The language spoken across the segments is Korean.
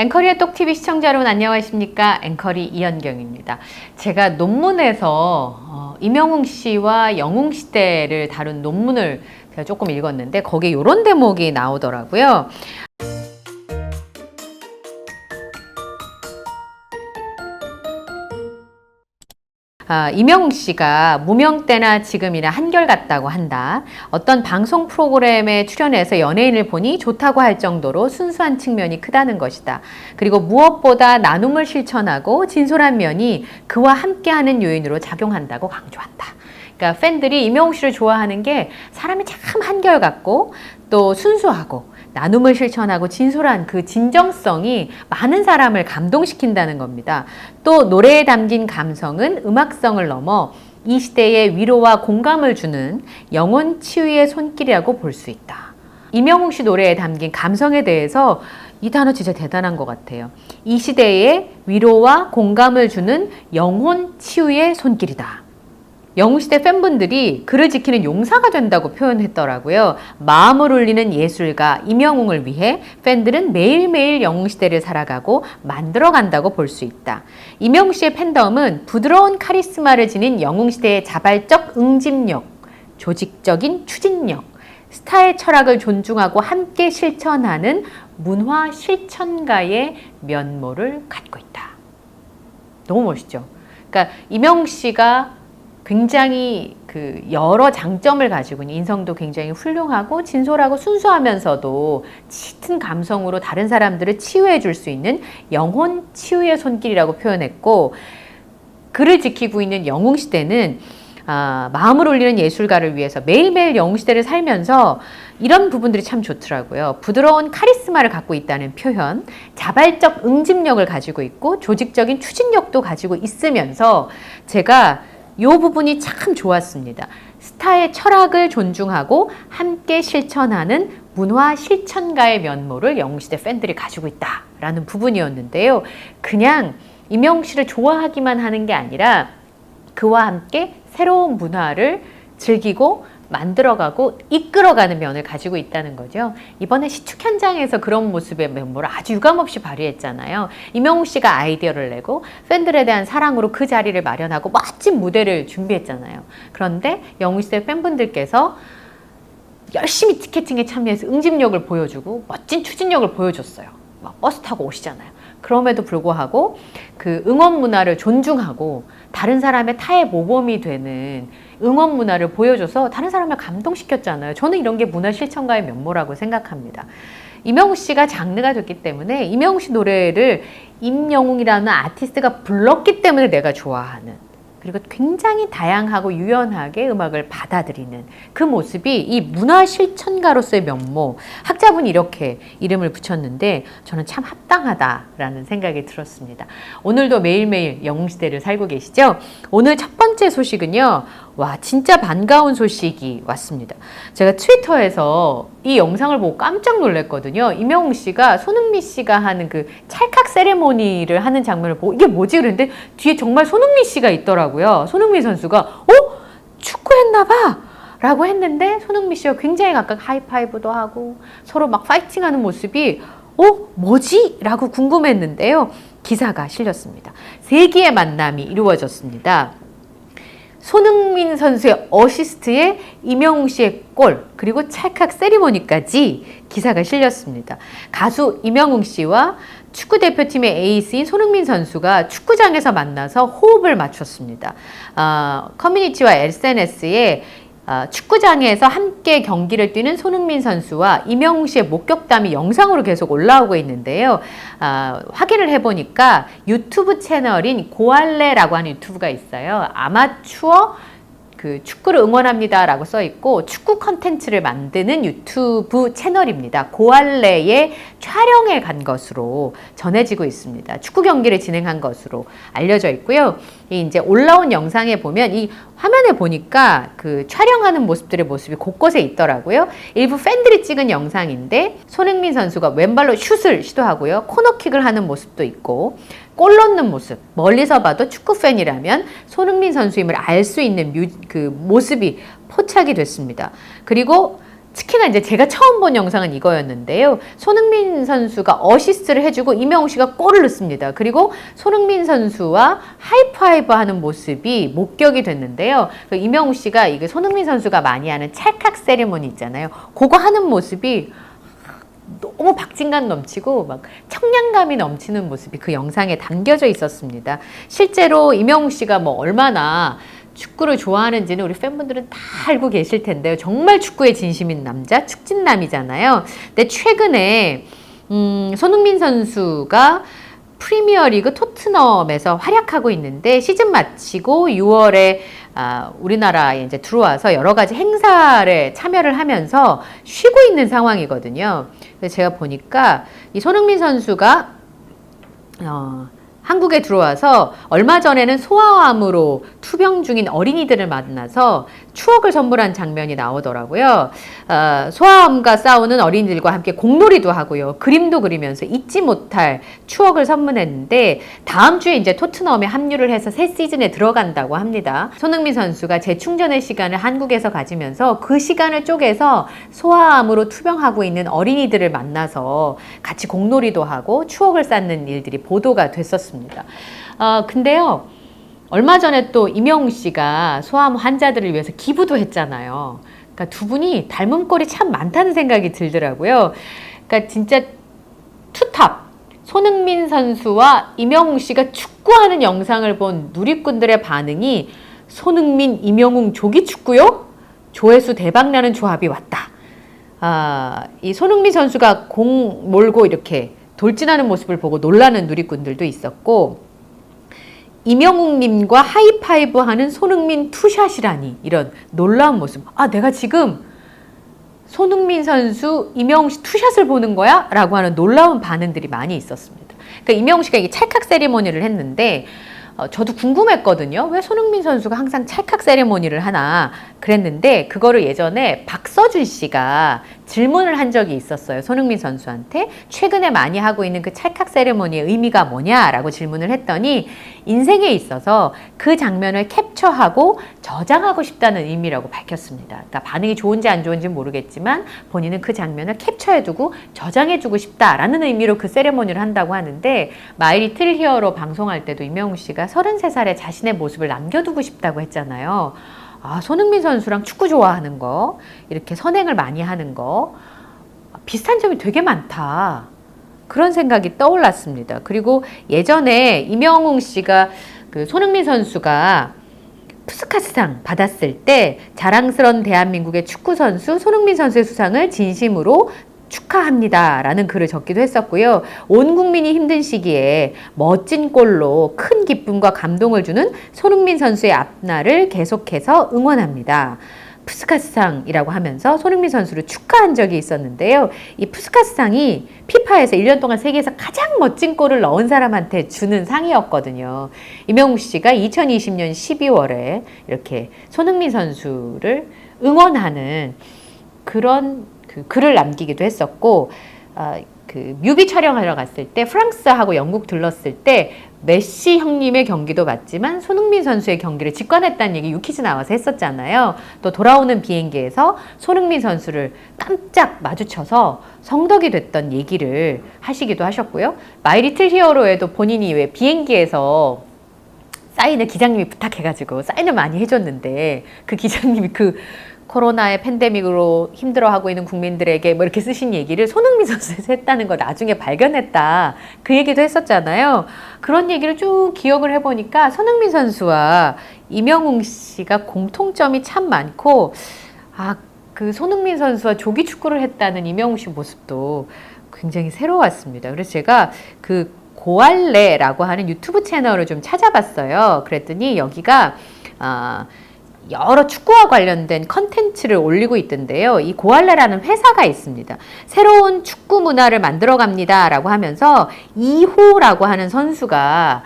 앵커리의 똑TV 시청자 여러분 안녕하십니까? 앵커리 이현경입니다. 제가 논문에서 어, 임영웅 씨와 영웅 시대를 다룬 논문을 제가 조금 읽었는데 거기에 이런 대목이 나오더라고요. 아, 임영웅 씨가 무명 때나 지금이나 한결같다고 한다. 어떤 방송 프로그램에 출연해서 연예인을 보니 좋다고 할 정도로 순수한 측면이 크다는 것이다. 그리고 무엇보다 나눔을 실천하고 진솔한 면이 그와 함께하는 요인으로 작용한다고 강조한다. 그러니까 팬들이 임영웅 씨를 좋아하는 게 사람이 참 한결같고 또 순수하고 나눔을 실천하고 진솔한 그 진정성이 많은 사람을 감동시킨다는 겁니다. 또 노래에 담긴 감성은 음악성을 넘어 이 시대에 위로와 공감을 주는 영혼 치유의 손길이라고 볼 수 있다. 임영웅 씨 노래에 담긴 감성에 대해서 이 단어 진짜 대단한 것 같아요. 이 시대에 위로와 공감을 주는 영혼 치유의 손길이다. 영웅시대 팬분들이 그를 지키는 용사가 된다고 표현했더라고요. 마음을 울리는 예술가 임영웅을 위해 팬들은 매일매일 영웅시대를 살아가고 만들어간다고 볼 수 있다. 임영웅 씨의 팬덤은 부드러운 카리스마를 지닌 영웅시대의 자발적 응집력, 조직적인 추진력, 스타의 철학을 존중하고 함께 실천하는 문화 실천가의 면모를 갖고 있다. 너무 멋있죠? 그러니까 임영웅 씨가 굉장히 그 여러 장점을 가지고 있는 인성도 굉장히 훌륭하고 진솔하고 순수하면서도 짙은 감성으로 다른 사람들을 치유해 줄 수 있는 영혼 치유의 손길이라고 표현했고 그를 지키고 있는 영웅 시대는 아, 마음을 올리는 예술가를 위해서 매일매일 영웅 시대를 살면서 이런 부분들이 참 좋더라고요. 부드러운 카리스마를 갖고 있다는 표현, 자발적 응집력을 가지고 있고 조직적인 추진력도 가지고 있으면서 제가 이 부분이 참 좋았습니다. 스타의 철학을 존중하고 함께 실천하는 문화 실천가의 면모를 영웅시대 팬들이 가지고 있다라는 부분이었는데요. 그냥 임영웅 씨를 좋아하기만 하는 게 아니라 그와 함께 새로운 문화를 즐기고 만들어가고 이끌어가는 면을 가지고 있다는 거죠. 이번에 시축 현장에서 그런 모습의 면모를 아주 유감없이 발휘했잖아요. 이명웅 씨가 아이디어를 내고 팬들에 대한 사랑으로 그 자리를 마련하고 멋진 무대를 준비했잖아요. 그런데 영웅시대 팬분들께서 열심히 티켓팅에 참여해서 응집력을 보여주고 멋진 추진력을 보여줬어요. 막 버스 타고 오시잖아요. 그럼에도 불구하고 그 응원 문화를 존중하고 다른 사람의 타의 모범이 되는 응원 문화를 보여줘서 다른 사람을 감동시켰잖아요. 저는 이런 게 문화 실천가의 면모라고 생각합니다. 임영웅 씨가 장르가 됐기 때문에 임영웅 씨 노래를 임영웅이라는 아티스트가 불렀기 때문에 내가 좋아하는 그리고 굉장히 다양하고 유연하게 음악을 받아들이는 그 모습이 이 문화 실천가로서의 면모 학자분이 이렇게 이름을 붙였는데 저는 참 합당하다라는 생각이 들었습니다. 오늘도 매일매일 영웅시대를 살고 계시죠? 오늘 첫 번째 소식은요. 와 진짜 반가운 소식이 왔습니다. 제가 트위터에서 이 영상을 보고 깜짝 놀랐거든요. 임영웅 씨가 손흥민 씨가 하는 그 찰칵 세레모니를 하는 장면을 보고 이게 뭐지 그랬는데 뒤에 정말 손흥민 씨가 있더라고요. 손흥민 선수가 어 축구했나 봐. 라고 했는데 손흥민 씨가 굉장히 각각 하이파이브도 하고 서로 막 파이팅하는 모습이 어 뭐지? 라고 궁금했는데요. 기사가 실렸습니다. 세기의 만남이 이루어졌습니다. 손흥민 선수의 어시스트에 이명웅 씨의 골 그리고 찰칵 세리머니까지 기사가 실렸습니다. 가수 이명웅 씨와 축구 대표팀의 에이스인 손흥민 선수가 축구장에서 만나서 호흡을 맞췄습니다. 어, 커뮤니티와 SNS에 어, 축구장에서 함께 경기를 뛰는 손흥민 선수와 이명웅 씨의 목격담이 영상으로 계속 올라오고 있는데요. 어, 확인을 해보니까 유튜브 채널인 고알레라고 하는 유튜브가 있어요. 아마추어 그 축구를 응원합니다라고 써 있고 축구 컨텐츠를 만드는 유튜브 채널입니다. 고알레의 촬영에 간 것으로 전해지고 있습니다. 축구 경기를 진행한 것으로 알려져 있고요. 이 이제 올라온 영상에 보면 이 화면에 보니까 그 촬영하는 모습들의 모습이 곳곳에 있더라고요. 일부 팬들이 찍은 영상인데 손흥민 선수가 왼발로 슛을 시도하고요. 코너킥을 하는 모습도 있고 골 넣는 모습 멀리서 봐도 축구 팬이라면 손흥민 선수임을 알 수 있는 뮤, 그 모습이 포착이 됐습니다. 그리고 특히나 이제 제가 처음 본 영상은 이거였는데요. 손흥민 선수가 어시스트를 해주고 이명웅 씨가 골을 넣습니다. 그리고 손흥민 선수와 하이파이브 하는 모습이 목격이 됐는데요. 그 이명웅 씨가 이게 손흥민 선수가 많이 하는 찰칵 세리머니 있잖아요. 그거 하는 모습이 너무 박진감 넘치고 막 청량감이 넘치는 모습이 그 영상에 담겨져 있었습니다. 실제로 이명웅 씨가 뭐 얼마나 축구를 좋아하는지는 우리 팬분들은 다 알고 계실 텐데요. 정말 축구에 진심인 남자, 축진남이잖아요. 근데 최근에 음, 손흥민 선수가 프리미어리그 토트넘에서 활약하고 있는데 시즌 마치고 6월에 아, 우리나라에 이제 들어와서 여러 가지 행사를 참여를 하면서 쉬고 있는 상황이거든요. 그래서 제가 보니까 이 손흥민 선수가 어, 한국에 들어와서 얼마 전에는 소아암으로 투병 중인 어린이들을 만나서 추억을 선물한 장면이 나오더라고요. 어, 소아암과 싸우는 어린이들과 함께 공놀이도 하고요. 그림도 그리면서 잊지 못할 추억을 선물했는데 다음 주에 이제 토트넘에 합류를 해서 새 시즌에 들어간다고 합니다. 손흥민 선수가 재충전의 시간을 한국에서 가지면서 그 시간을 쪼개서 소아암으로 투병하고 있는 어린이들을 만나서 같이 공놀이도 하고 추억을 쌓는 일들이 보도가 됐었습니다. 어, 근데요. 얼마 전에 또 이명웅 씨가 소아암 환자들을 위해서 기부도 했잖아요. 그러니까 두 분이 닮은 꼴이 참 많다는 생각이 들더라고요. 그러니까 진짜 투탑 손흥민 선수와 이명웅 씨가 축구하는 영상을 본 누리꾼들의 반응이 손흥민, 이명웅 조기 축구요? 조회수 대박나는 조합이 왔다. 아, 이 손흥민 선수가 공 몰고 이렇게 돌진하는 모습을 보고 놀라는 누리꾼들도 있었고 이명웅님과 하이파이브 하는 손흥민 투샷이라니 이런 놀라운 모습. 아, 내가 지금 손흥민 선수, 이명웅 씨 투샷을 보는 거야? 라고 하는 놀라운 반응들이 많이 있었습니다. 그러니까 이명웅 씨가 이게 찰칵 세리머니를 했는데 어, 저도 궁금했거든요. 왜 손흥민 선수가 항상 찰칵 세리머니를 하나 그랬는데 그거를 예전에 박서준 씨가 질문을 한 적이 있었어요. 손흥민 선수한테 최근에 많이 하고 있는 그 찰칵 세리머니의 의미가 뭐냐라고 질문을 했더니 인생에 있어서 그 장면을 캡처하고 저장하고 싶다는 의미라고 밝혔습니다. 그러니까 반응이 좋은지 안 좋은지 모르겠지만 본인은 그 장면을 캡처해두고 저장해두고 싶다라는 의미로 그 세리머니를 한다고 하는데 마이 리 틀 히어로 방송할 때도 이명웅 씨가 33살에 자신의 모습을 남겨두고 싶다고 했잖아요. 아, 손흥민 선수랑 축구 좋아하는 거, 이렇게 선행을 많이 하는 거, 비슷한 점이 되게 많다. 그런 생각이 떠올랐습니다. 그리고 예전에 이명웅 씨가 그 손흥민 선수가 푸스카스상 받았을 때 자랑스런 대한민국의 축구 선수 손흥민 선수의 수상을 진심으로 축하합니다. 라는 글을 적기도 했었고요. 온 국민이 힘든 시기에 멋진 골로 큰 기쁨과 감동을 주는 손흥민 선수의 앞날을 계속해서 응원합니다. 푸스카스상이라고 하면서 손흥민 선수를 축하한 적이 있었는데요. 이 푸스카스상이 피파에서 1년 동안 세계에서 가장 멋진 골을 넣은 사람한테 주는 상이었거든요. 이명웅 씨가 2020년 12월에 이렇게 손흥민 선수를 응원하는 그런 그 글을 남기기도 했었고, 어, 그 뮤비 촬영하러 갔을 때 프랑스하고 영국 들렀을 때 메시 형님의 경기도 봤지만 손흥민 선수의 경기를 직관했다는 얘기 유키즈 나와서 했었잖아요. 또 돌아오는 비행기에서 손흥민 선수를 깜짝 마주쳐서 성덕이 됐던 얘기를 하시기도 하셨고요. 마이 리틀 히어로에도 본인이 왜 비행기에서 사인을 기장님이 부탁해가지고 사인을 많이 해줬는데 그 기장님이 그 코로나의 팬데믹으로 힘들어하고 있는 국민들에게 뭐 이렇게 쓰신 얘기를 손흥민 선수에서 했다는 걸 나중에 발견했다. 그 얘기도 했었잖아요. 그런 얘기를 쭉 기억을 해보니까 손흥민 선수와 이명웅 씨가 공통점이 참 많고, 아, 그 손흥민 선수와 조기 축구를 했다는 이명웅 씨 모습도 굉장히 새로웠습니다. 그래서 제가 그 고알레라고 하는 유튜브 채널을 좀 찾아봤어요. 그랬더니 여기가, 아, 여러 축구와 관련된 컨텐츠를 올리고 있던데요. 이 고알레라는 회사가 있습니다. 새로운 축구 문화를 만들어 갑니다라고 하면서 이호라고 하는 선수가 아,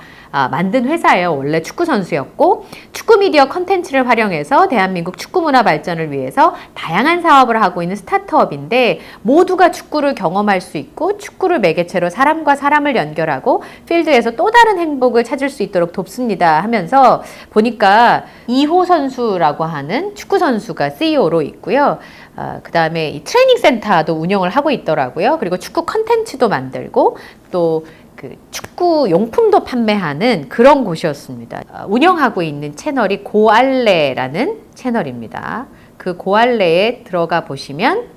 만든 회사예요. 원래 축구 선수였고 축구 미디어 컨텐츠를 활용해서 대한민국 축구 문화 발전을 위해서 다양한 사업을 하고 있는 스타트업인데 모두가 축구를 경험할 수 있고 축구를 매개체로 사람과 사람을 연결하고 필드에서 또 다른 행복을 찾을 수 있도록 돕습니다 하면서 보니까 이호 선수라고 하는 축구 선수가 CEO로 있고요. 어, 그 다음에 이 트레이닝 센터도 운영을 하고 있더라고요. 그리고 축구 컨텐츠도 만들고 또 그 축구 용품도 판매하는 그런 곳이었습니다. 어, 운영하고 있는 채널이 고알레라는 채널입니다. 그 고알레에 들어가 보시면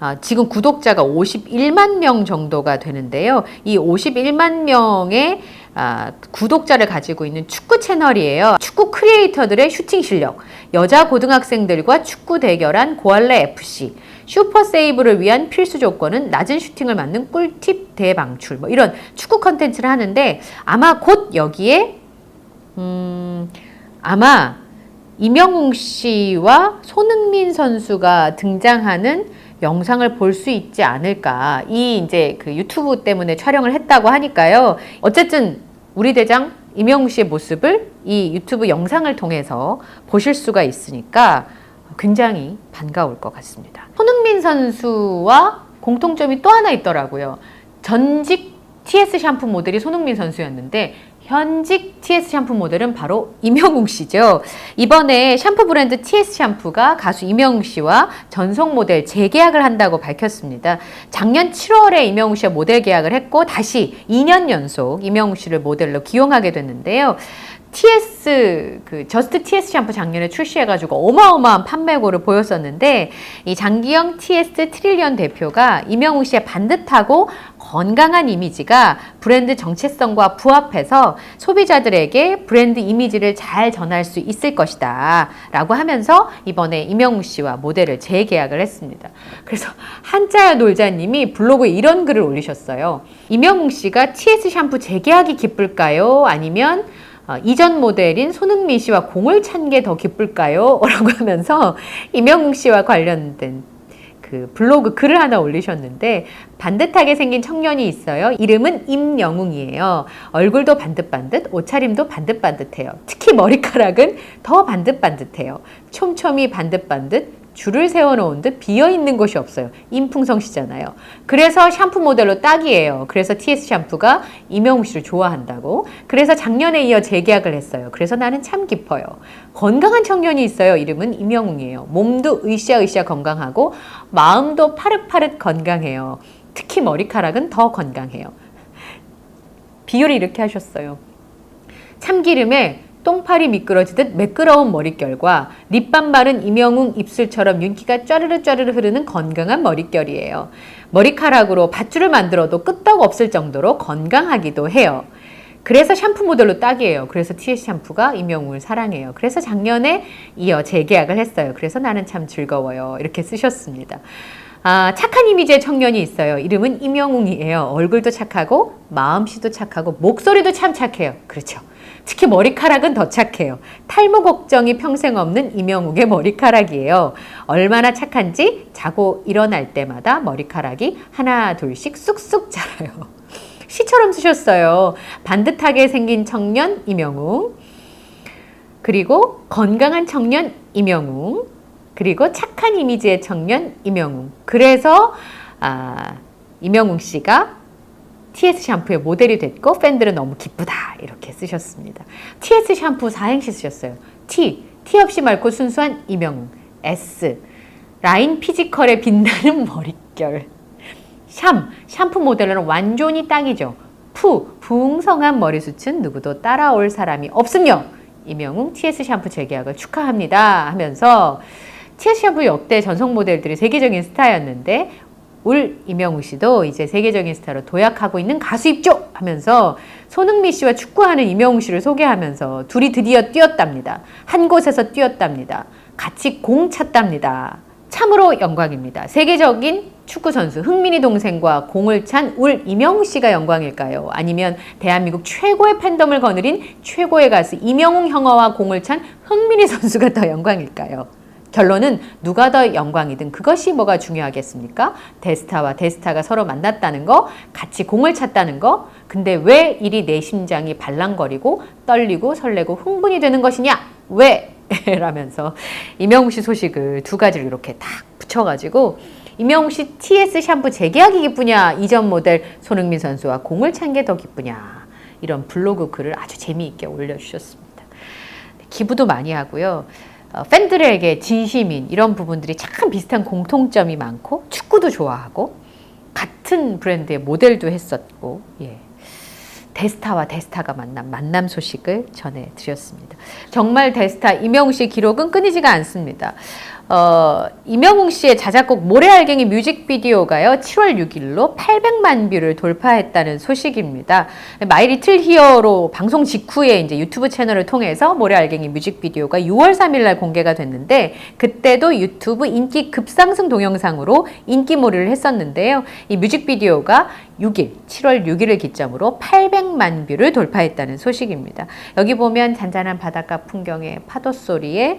아, 지금 구독자가 51만 명 정도가 되는데요. 이 51만 명의 아, 구독자를 가지고 있는 축구 채널이에요. 축구 크리에이터들의 슈팅 실력, 여자 고등학생들과 축구 대결한 고알레 FC, 슈퍼 세이브를 위한 필수 조건은 낮은 슈팅을 맞는 꿀팁 대방출, 뭐 이런 축구 컨텐츠를 하는데 아마 곧 여기에 음, 아마 이명웅 씨와 손흥민 선수가 등장하는 영상을 볼 수 있지 않을까. 이 이제 그 유튜브 때문에 촬영을 했다고 하니까요. 어쨌든 우리 대장 이명웅 씨의 모습을 이 유튜브 영상을 통해서 보실 수가 있으니까 굉장히 반가울 것 같습니다. 손흥민 선수와 공통점이 또 하나 있더라고요. 전직 TS 샴푸 모델이 손흥민 선수였는데 현직 TS 샴푸 모델은 바로 임영웅 씨죠. 이번에 샴푸 브랜드 TS 샴푸가 가수 임영웅 씨와 전속 모델 재계약을 한다고 밝혔습니다. 작년 7월에 임영웅 씨와 모델 계약을 했고 다시 2년 연속 임영웅 씨를 모델로 기용하게 됐는데요. TS 그 저스트 TS 샴푸 작년에 출시해가지고 어마어마한 판매고를 보였었는데 이 장기영 TS 트릴리언 대표가 이명웅 씨의 반듯하고 건강한 이미지가 브랜드 정체성과 부합해서 소비자들에게 브랜드 이미지를 잘 전할 수 있을 것이다 라고 하면서 이번에 이명웅 씨와 모델을 재계약을 했습니다. 그래서 한자야 놀자님이 블로그에 이런 글을 올리셨어요. 이명웅 씨가 TS 샴푸 재계약이 기쁠까요? 아니면 어, 이전 모델인 손흥민 씨와 공을 찬 게 더 기쁠까요? 라고 하면서 이명웅 씨와 관련된 그 블로그 글을 하나 올리셨는데 반듯하게 생긴 청년이 있어요. 이름은 임영웅이에요. 얼굴도 반듯반듯, 옷차림도 반듯반듯해요. 특히 머리카락은 더 반듯반듯해요. 촘촘히 반듯반듯, 줄을 세워놓은 듯 비어있는 곳이 없어요. 임풍성씨잖아요. 그래서 샴푸 모델로 딱이에요. 그래서 TS 샴푸가 이명웅 씨를 좋아한다고. 그래서 작년에 이어 재계약을 했어요. 그래서 나는 참 기뻐요. 건강한 청년이 있어요. 이름은 이명웅이에요. 몸도 으쌰으쌰 건강하고 마음도 파릇파릇 건강해요. 특히 머리카락은 더 건강해요. 비율이 이렇게 하셨어요. 참기름에 똥파리 미끄러지듯 매끄러운 머릿결과 립밤 바른 이명웅 입술처럼 윤기가 쫘르르 쫘르르 흐르는 건강한 머릿결이에요. 머리카락으로 밧줄을 만들어도 끄떡 없을 정도로 건강하기도 해요. 그래서 샴푸 모델로 딱이에요. 그래서 TS 샴푸가 이명웅을 사랑해요. 그래서 작년에 이어 재계약을 했어요. 그래서 나는 참 즐거워요. 이렇게 쓰셨습니다. 아, 착한 이미지의 청년이 있어요. 이름은 임영웅이에요. 얼굴도 착하고, 마음씨도 착하고, 목소리도 참 착해요. 그렇죠. 특히 머리카락은 더 착해요. 탈모 걱정이 평생 없는 임영웅의 머리카락이에요. 얼마나 착한지 자고 일어날 때마다 머리카락이 하나, 둘씩 쑥쑥 자라요. 시처럼 쓰셨어요. 반듯하게 생긴 청년 임영웅. 그리고 건강한 청년 임영웅. 그리고 착한 이미지의 청년 임영웅. 그래서 아, 임영웅 씨가 TS 샴푸의 모델이 됐고 팬들은 너무 기쁘다 이렇게 쓰셨습니다. TS 샴푸 사행시 쓰셨어요. T T 없이 맑고 순수한 임영웅. S 라인 피지컬에 빛나는 머릿결. 샴 샴푸 모델로는 완전히 딱이죠. 푸 붕성한 머리숱은 누구도 따라올 사람이 없음요. 임영웅 TS 샴푸 재계약을 축하합니다 하면서 샴푸 역대 전속 모델들이 세계적인 스타였는데 울 이명우 씨도 이제 세계적인 스타로 도약하고 있는 가수 입죠 하면서 손흥민 씨와 축구하는 이명우 씨를 소개하면서 둘이 드디어 뛰었답니다. 한 곳에서 뛰었답니다. 같이 공 찼답니다. 참으로 영광입니다. 세계적인 축구 선수 흥민이 동생과 공을 찬 울 이명우 씨가 영광일까요? 아니면 대한민국 최고의 팬덤을 거느린 최고의 가수 이명웅 형아와 공을 찬 흥민이 선수가 더 영광일까요? 결론은 누가 더 영광이든 그것이 뭐가 중요하겠습니까? 데스타와 데스타가 서로 만났다는 거, 같이 공을 찼다는 거. 근데 왜 이리 내 심장이 발랑거리고 떨리고 설레고 흥분이 되는 것이냐? 왜? 라면서 이명웅 씨 소식을 두 가지를 이렇게 딱 붙여가지고 이명웅 씨 TS 샴푸 재계약이 기쁘냐? 이전 모델 손흥민 선수와 공을 찬 게 더 기쁘냐? 이런 블로그 글을 아주 재미있게 올려주셨습니다. 기부도 많이 하고요. 어, 팬들에게 진심인 이런 부분들이 참 비슷한 공통점이 많고 축구도 좋아하고 같은 브랜드의 모델도 했었고 예. 데스타와 데스타가 만난 만남 소식을 전해드렸습니다. 정말 데스타 이명웅 씨의 기록은 끊이지가 않습니다. 어, 이명웅 씨의 자작곡 모래알갱이 뮤직비디오가요, 7월 6일로 800만 뷰를 돌파했다는 소식입니다. 마이 리틀 히어로 방송 직후에 이제 유튜브 채널을 통해서 모래알갱이 뮤직비디오가 6월 3일날 공개가 됐는데, 그때도 유튜브 인기 급상승 동영상으로 인기몰이를 했었는데요. 이 뮤직비디오가 6일, 7월 6일을 기점으로 800만 뷰를 돌파했다는 소식입니다. 여기 보면 잔잔한 바닷가 풍경에 파도 소리에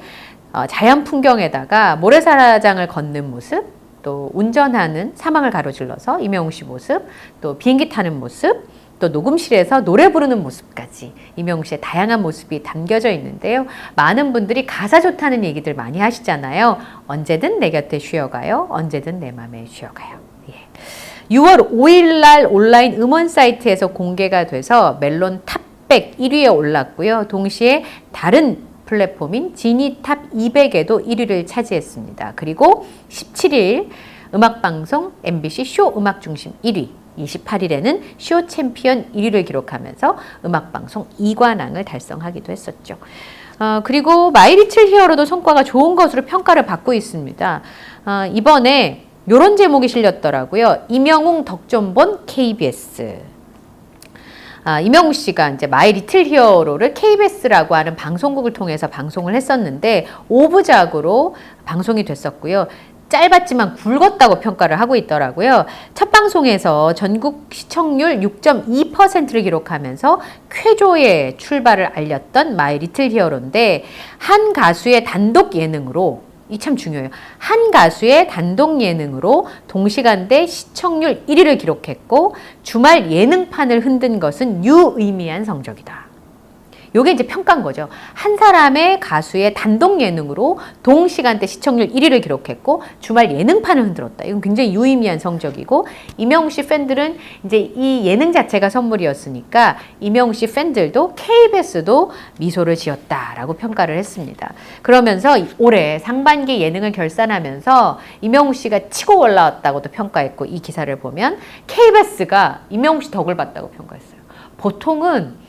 어, 자연 풍경에다가 모래사장을 걷는 모습, 또 운전하는 사망을 가로질러서 이명웅 씨 모습, 또 비행기 타는 모습, 또 녹음실에서 노래 부르는 모습까지 이명웅 씨의 다양한 모습이 담겨져 있는데요. 많은 분들이 가사 좋다는 얘기들 많이 하시잖아요. 언제든 내 곁에 쉬어가요. 언제든 내 맘에 쉬어가요. 예. 6월 5일 날 온라인 음원 사이트에서 공개가 돼서 멜론 탑100 1위에 올랐고요. 동시에 다른 플랫폼인 지니탑 200에도 1위를 차지했습니다. 그리고 17일 음악방송 MBC 쇼 음악중심 1위, 28일에는 쇼 챔피언 1위를 기록하면서 음악방송 2관왕을 달성하기도 했었죠. 어, 그리고 마이리틀 히어로도 성과가 좋은 것으로 평가를 받고 있습니다. 어, 이번에 이런 제목이 실렸더라고요. 이명웅 덕존본 KBS. 아, 이명우 씨가 이제 마이 리틀 히어로를 KBS라고 하는 방송국을 통해서 방송을 했었는데 5부작으로 방송이 됐었고요. 짧았지만 굵었다고 평가를 하고 있더라고요. 첫 방송에서 전국 시청률 6.2%를 기록하면서 쾌조의 출발을 알렸던 마이 리틀 히어로인데 한 가수의 단독 예능으로 이 참 중요해요. 한 가수의 단독 예능으로 동시간대 시청률 1위를 기록했고 주말 예능판을 흔든 것은 유의미한 성적이다. 요게 이제 평가인 거죠. 한 사람의 가수의 단독 예능으로 동시간대 시청률 1위를 기록했고 주말 예능판을 흔들었다. 이건 굉장히 유의미한 성적이고 이명우 씨 팬들은 이제 이 예능 자체가 선물이었으니까 이명우 씨 팬들도 KBS도 미소를 지었다라고 평가를 했습니다. 그러면서 올해 상반기 예능을 결산하면서 이명우 씨가 치고 올라왔다고도 평가했고 이 기사를 보면 KBS가 이명우 씨 덕을 봤다고 평가했어요. 보통은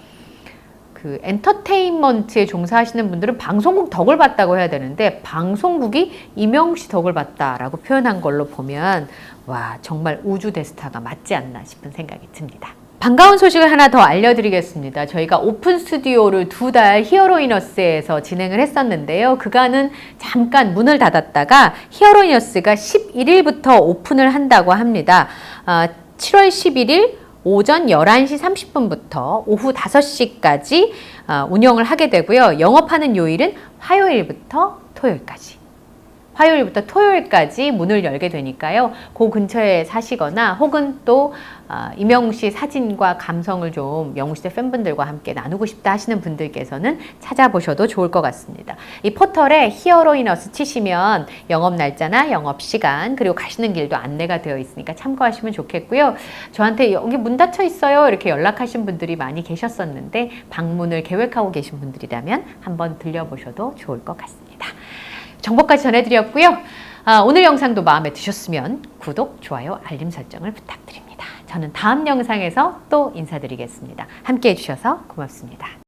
그 엔터테인먼트에 종사하시는 분들은 방송국 덕을 봤다고 해야 되는데 방송국이 이명웅 씨 덕을 봤다라고 표현한 걸로 보면 와 정말 우주 대스타가 맞지 않나 싶은 생각이 듭니다. 반가운 소식을 하나 더 알려드리겠습니다. 저희가 오픈 스튜디오를 두 달 히어로이너스에서 진행을 했었는데요. 그간은 잠깐 문을 닫았다가 히어로이너스가 11일부터 오픈을 한다고 합니다. 아, 7월 11일 오전 11시 30분부터 오후 5시까지 어, 운영을 하게 되고요. 영업하는 요일은 화요일부터 토요일까지. 화요일부터 토요일까지 문을 열게 되니까요. 그 근처에 사시거나 혹은 또 어, 이명웅 씨 사진과 감성을 좀 명웅 씨 팬분들과 함께 나누고 싶다 하시는 분들께서는 찾아보셔도 좋을 것 같습니다. 이 포털에 히어로이너스 치시면 영업 날짜나 영업 시간 그리고 가시는 길도 안내가 되어 있으니까 참고하시면 좋겠고요. 저한테 여기 문 닫혀 있어요 이렇게 연락하신 분들이 많이 계셨었는데 방문을 계획하고 계신 분들이라면 한번 들려보셔도 좋을 것 같습니다. 정보까지 전해드렸고요. 아, 오늘 영상도 마음에 드셨으면 구독, 좋아요, 알림 설정을 부탁드립니다. 저는 다음 영상에서 또 인사드리겠습니다. 함께 해주셔서 고맙습니다.